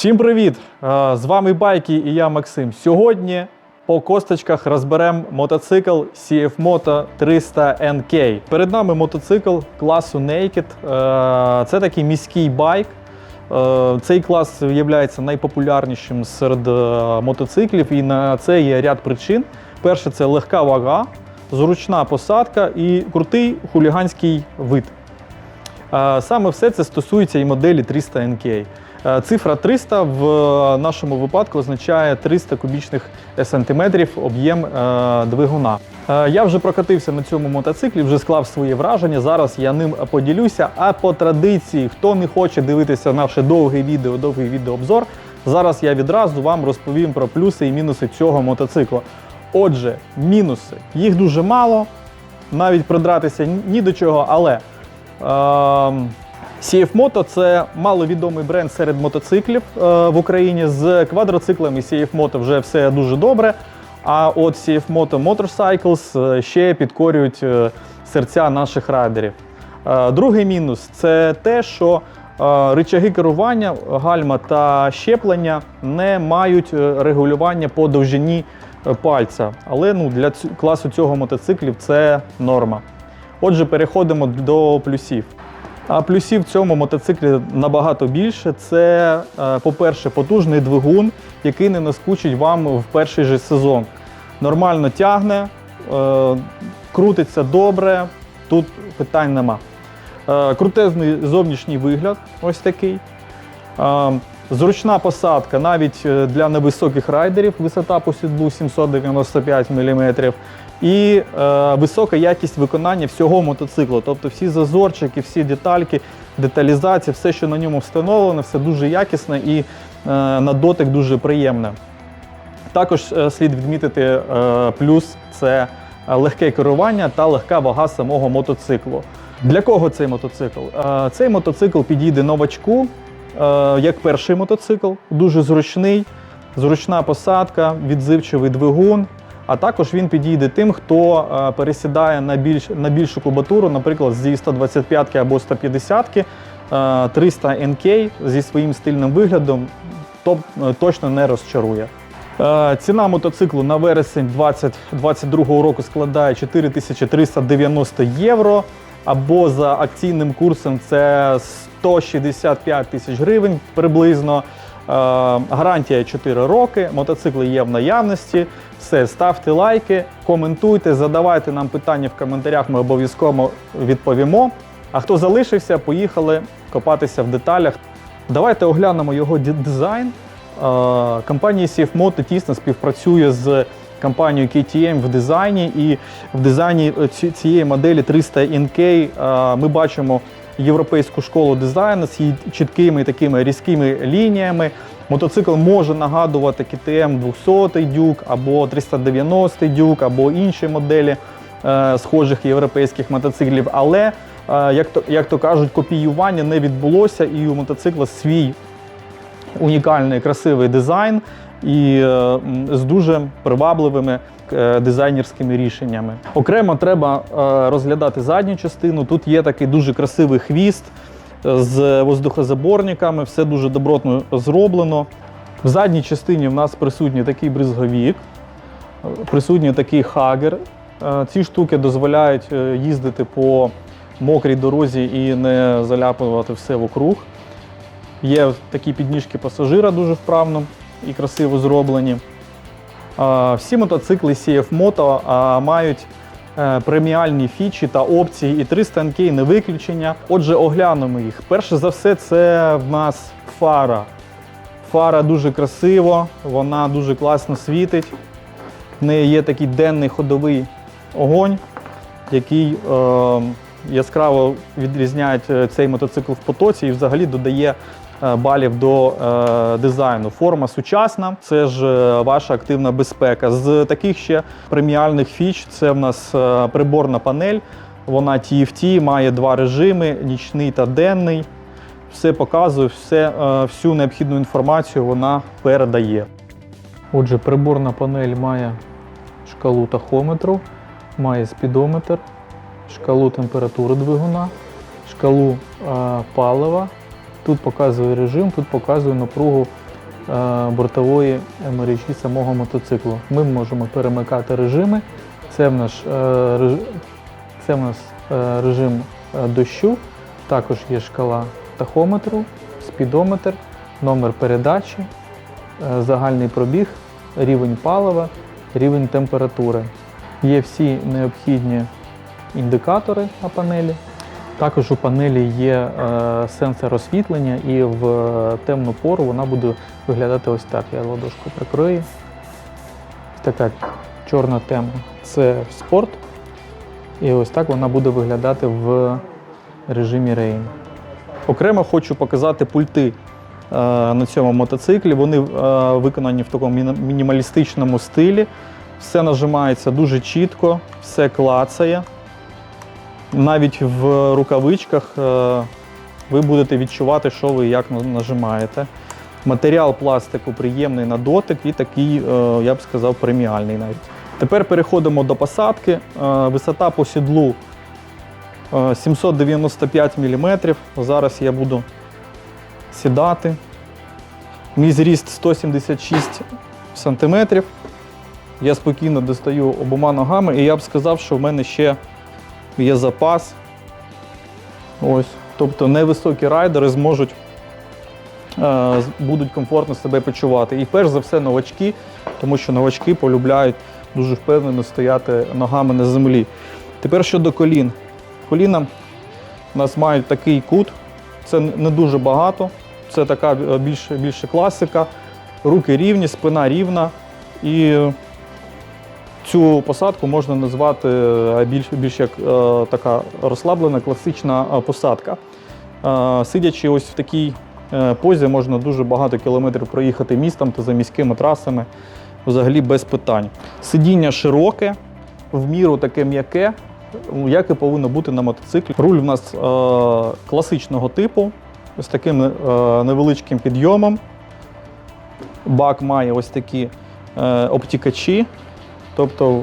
Всім привіт! З вами Байки і я Максим. Сьогодні по косточках розберемо мотоцикл CF Moto 300 NK. Перед нами мотоцикл класу Naked. Це такий міський байк. Цей клас є найпопулярнішим серед мотоциклів, і на це є ряд причин. Перше, це легка вага, зручна посадка і крутий хуліганський вид. Саме все це стосується і моделі 300 NK. Е, Цифра 300 в нашому випадку означає 300 кубічних сантиметрів об'єм е, двигуна. Е, Я вже прокатився на цьому мотоциклі, вже склав свої враження. Зараз я ним поділюся. А по традиції, хто не хоче дивитися наше довге відео, довгий відеообзор, зараз я відразу вам розповім про плюси і мінуси цього мотоцикла. Отже, мінуси. Їх дуже мало, навіть придратися ні до чого, але. Ем, CF Moto – це маловідомий бренд серед мотоциклів е, в Україні. З квадроциклами CF Moto вже все дуже добре. А от CF Moto Motorcycles е, ще підкорюють е, серця наших райдерів. Другий мінус це те, що рычаги керування, гальма та щеплення не мають регулювання по довжині пальця. Але ну, для класу цього мотоциклів це норма. Отже, переходимо до плюсів. А плюсів в цьому мотоциклі набагато більше. Це, е, по-перше, потужний двигун, який не наскучить вам в перший же сезон. Нормально тягне, е, крутиться добре, тут питань нема. Е, Крутезний зовнішній вигляд, ось такий. Зручна посадка навіть для невисоких райдерів, висота по сідлу 795 мм. І е, висока якість виконання всього мотоциклу. Тобто всі зазорчики, всі детальки, деталізація, все, що на ньому встановлено, все дуже якісне і е, на дотик дуже приємне. Також е, слід відмітити е, плюс це легке керування та легка вага самого мотоциклу. Для кого цей мотоцикл? Е, Цей мотоцикл підійде новачку е, як перший мотоцикл, дуже зручний, зручна посадка, відзивчивий двигун. А також він підійде тим, хто е, пересідає на більш на більшу кубатуру, наприклад, зі 125 або 150 е, 300 NK зі своїм стильним виглядом, то е, точно не розчарує. Е, Ціна мотоциклу на вересень 2022 року складає 4390 євро. Або за акційним курсом це 165 тисяч гривень приблизно. Е, Гарантія 4 роки, мотоцикли є в наявності. Все, ставте лайки, коментуйте, задавайте нам питання в коментарях, ми обов'язково відповімо. А хто залишився, поїхали копатися в деталях. Давайте оглянемо його дизайн. Е, Компанія CF тісно співпрацює з компанією KTM в дизайні, і в дизайні цієї моделі 300 NK е, ми бачимо європейську школу дизайну з її чіткими такими різкими лініями. Мотоцикл може нагадувати KTM 200 дюк або 390 дюк, або інші моделі е, схожих європейських мотоциклів. Але, е, як то, як то кажуть, копіювання не відбулося, і у мотоцикла свій унікальний красивий дизайн і е, з дуже привабливими дизайнерськими рішеннями. Окремо треба е, розглядати задню частину. Тут є такий дуже красивий хвіст е, з воздухозаборниками, все дуже добротно зроблено. В задній частині в нас присутній такий бризговік, е, присутній такий хагер. Е, Ці штуки дозволяють е, їздити по мокрій дорозі і не заляпувати все вокруг. Є такі підніжки пасажира дуже вправно і красиво зроблені. Всі мотоцикли CF Moto мають е, преміальні фічі та опції, і 300 NK не виключення. Отже, оглянемо їх. Перше за все, це в нас фара. Фара дуже красиво, вона дуже класно світить. В неї є такий денний ходовий огонь, який е, яскраво відрізняє е, цей мотоцикл в потоці і взагалі додає балів до е, дизайну. Форма сучасна, це ж е, ваша активна безпека. З таких ще преміальних фіч це в нас е, приборна панель. Вона TFT, має два режими: нічний та денний. Все показує, все, е, всю необхідну інформацію вона передає. Отже, приборна панель має шкалу тахометру, має спідометр, шкалу температури двигуна, шкалу е, палива. Тут показує режим, тут показує напругу е, бортової мережі самого мотоциклу. Ми можемо перемикати режими. Це в наш, е, це в нас е, режим дощу, також є шкала тахометру, спідометр, номер передачі, загальний пробіг, рівень палива, рівень температури. Є всі необхідні індикатори на панелі. Також у панелі є е, сенсор освітлення, і в темну пору вона буде виглядати ось так. Я ладошку прикрию. Така чорна темна. Це спорт. І ось так вона буде виглядати в режимі Rain. Окремо хочу показати пульти е, на цьому мотоциклі. Вони е, виконані в такому мінімалістичному стилі. Все нажимається дуже чітко, все клацає. Навіть в рукавичках е, ви будете відчувати, що ви як нажимаєте. Матеріал пластику приємний на дотик і такий, е, я б сказав, преміальний навіть. Тепер переходимо до посадки. Е, Висота по сідлу е, 795 мм. Зараз я буду сідати. Мій зріст 176 см. Я спокійно достаю обома ногами, і я б сказав, що в мене ще є запас. Ось. Тобто невисокі райдери зможуть е, будуть комфортно себе почувати. І перш за все новачки, тому що новачки полюбляють дуже впевнено стояти ногами на землі. Тепер щодо колін. Коліна у нас мають такий кут, це не дуже багато, це така е, більше, більше класика. Руки рівні, спина рівна. І цю посадку можна назвати е, більш, більш як е, така розслаблена класична е, посадка. Сидячи ось в такій позі, можна дуже багато кілометрів проїхати містом та за міськими трасами взагалі без питань. Сидіння широке, в міру таке м'яке, як і повинно бути на мотоциклі. Руль в нас класичного типу, з таким невеличким підйомом. Бак має ось такі обтікачі, тобто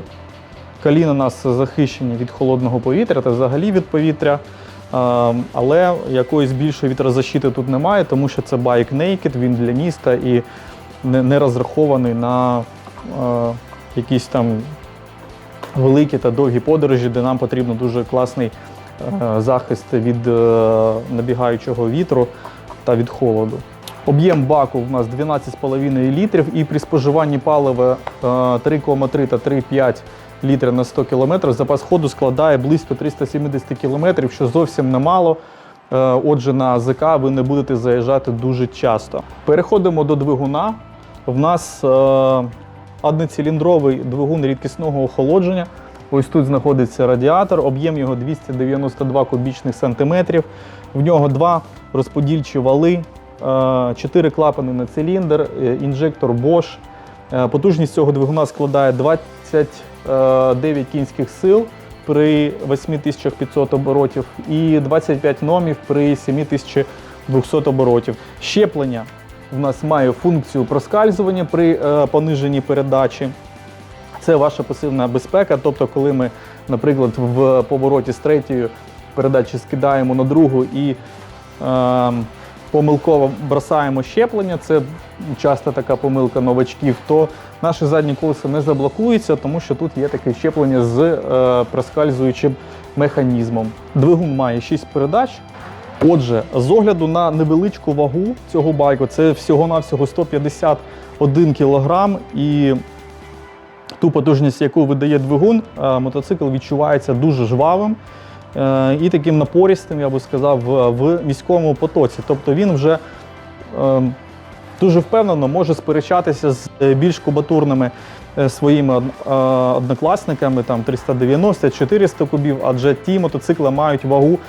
коліна у нас захищені від холодного повітря та взагалі від повітря. Е, але якоїсь більшої вітрозащити тут немає, тому що це байк Naked, він для міста і не, не розрахований на е, якісь там великі та довгі подорожі, де нам потрібен дуже класний е, захист від е, набігаючого вітру та від холоду. Об'єм баку в нас 12,5 літрів, і при споживанні палива е, 3,3 та 3,5 літри на 100 км запас ходу складає близько 370 км, що зовсім немало. Е, Отже, на АЗК ви не будете заїжджати дуже часто. Переходимо до двигуна. В нас е, одноциліндровий двигун рідкісного охолодження. Ось тут знаходиться радіатор, об'єм його 292 кубічних сантиметрів. В нього два розподільчі вали, 4 клапани на циліндр, е, інжектор Bosch. Е, Потужність цього двигуна складає 29 кінських сил при 8500 оборотів і 25 номів при 7200 оборотів. Щеплення в нас має функцію проскальзування при е, пониженні передачі. Це ваша пасивна безпека. Тобто, коли ми, наприклад, в повороті з третьої передачі скидаємо на другу і е, помилково бросаємо щеплення, це часто така помилка новачків, то наші задні колеса не заблокуються, тому що тут є таке щеплення з е, проскальзуючим механізмом. Двигун має 6 передач. Отже, з огляду на невеличку вагу цього байку, це всього-навсього 151 кг і ту потужність, яку видає двигун, е, мотоцикл відчувається дуже жвавим і таким напористим, я би сказав, в- міському потоці. Тобто він вже е, дуже впевнено може сперечатися з е, більш кубатурними е, своїми е, однокласниками, там 390-400 кубів, адже ті мотоцикли мають вагу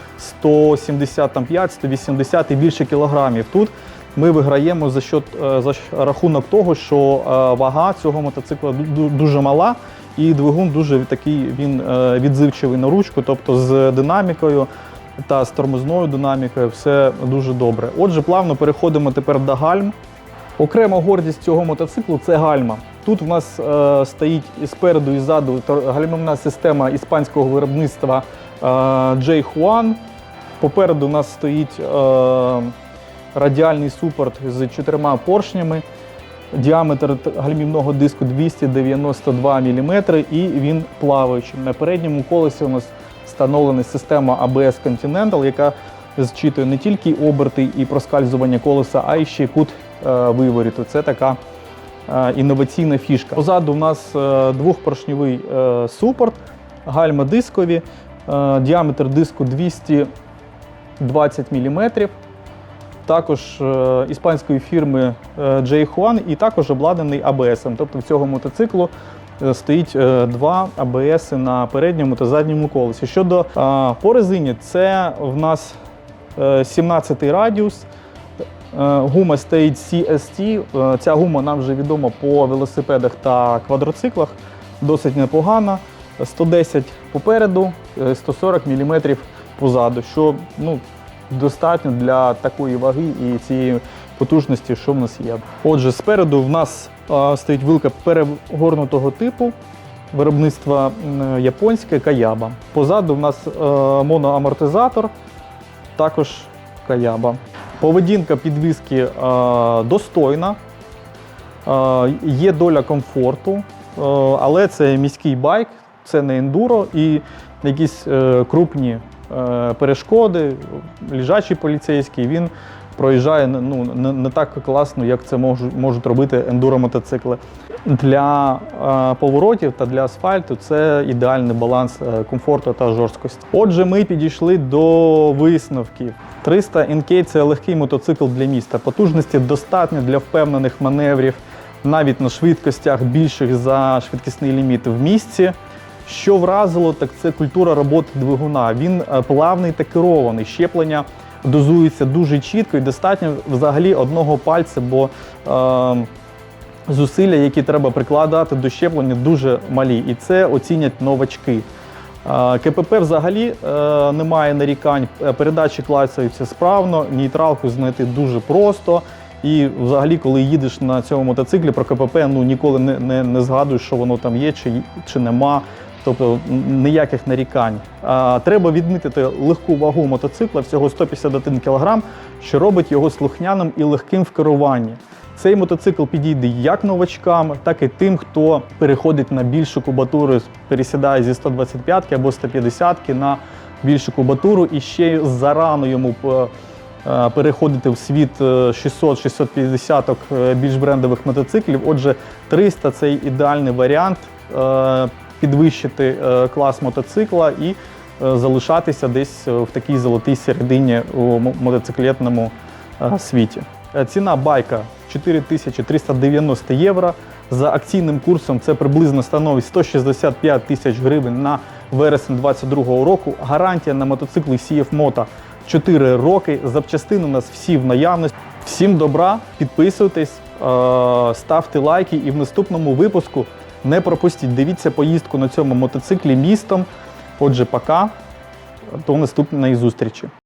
175-180 і більше кілограмів. Тут ми виграємо за е, за рахунок того, що е, вага цього мотоцикла ду- ду- дуже мала, і двигун дуже такий він е, відзивчивий на ручку, тобто з динамікою та з тормозною динамікою все дуже добре. Отже, плавно переходимо тепер до гальм. Окрема гордість цього мотоциклу це гальма. Тут в нас е, стоїть і спереду, і ззаду гальмівна система іспанського виробництва е, J Juan. Попереду у нас стоїть е, радіальний супорт з чотирма поршнями. Діаметр гальмівного диску 292 мм і він плаваючий. На передньому колесі у нас встановлена система ABS Continental, яка зчитує не тільки оберти і проскальзування колеса, а й ще кут е, виворіту. Це така е, інноваційна фішка. Позаду у нас е, двохпоршньовий супорт, гальма дискові, діаметр диску 220 мм. Також е, іспанської фірми е, J Juan і також обладнаний ABS. Тобто в цього мотоциклу е, стоїть два ABS на передньому та задньому колесі. Щодо по резині, це в нас е, 17 радіус. Гума стоїть CST. Ця гума нам вже відома по велосипедах та квадроциклах. Досить непогана. 110 попереду, е, 140 мм позаду, що ну, достатньо для такої ваги і цієї потужності, що в нас є. Отже, спереду в нас стоїть вилка перегорнутого типу. Виробництва японське каяба. Позаду в нас е, моноамортизатор, також каяба. Поведінка підвіски е, достойна, е, є доля комфорту, але це міський байк, це не ендуро і якісь крупні перешкоди, лежачий поліцейський, він проїжджає ну, не, так класно, як це можуть робити ендуро-мотоцикли. Для е, поворотів та для асфальту це ідеальний баланс е, комфорту та жорсткості. Отже, ми підійшли до висновків. 300 NK – це легкий мотоцикл для міста. Потужності достатньо для впевнених маневрів, навіть на швидкостях більших за швидкісний ліміт в місті. Що вразило, так це культура роботи двигуна. Він е, плавний та керований. Щеплення дозується дуже чітко і достатньо взагалі одного пальця, бо е, зусилля, які треба прикладати до щеплення, дуже малі. І це оцінять новачки. Е, КПП взагалі е, немає нарікань. Е, Передачі клацаються справно, нейтралку знайти дуже просто. І взагалі, коли їдеш на цьому мотоциклі про КПП, ну ніколи не, не, не згадуєш, що воно там є чи, чи нема. Тобто ніяких нарікань. А, треба відмітити легку вагу мотоцикла, всього 151 кг, що робить його слухняним і легким в керуванні. Цей мотоцикл підійде як новачкам, так і тим, хто переходить на більшу кубатуру, пересідає зі 125 або 150 на більшу кубатуру і ще зарано йому е, е, переходити в світ е, 600-650 е, більш брендових мотоциклів. Отже, 300 це ідеальний варіант підвищити е, клас мотоцикла і е, залишатися десь в такій золотій середині у мотоциклетному е, світі. Е, Ціна байка 4390 євро. За акційним курсом це приблизно становить 165 тисяч гривень на вересень 2022 року. Гарантія на мотоцикли CF Moto 4 роки. Запчастини у нас всі в наявності. Всім добра, підписуйтесь, е, ставте лайки і в наступному випуску не пропустіть. Дивіться поїздку на цьому мотоциклі містом. Отже, пока. До наступної зустрічі.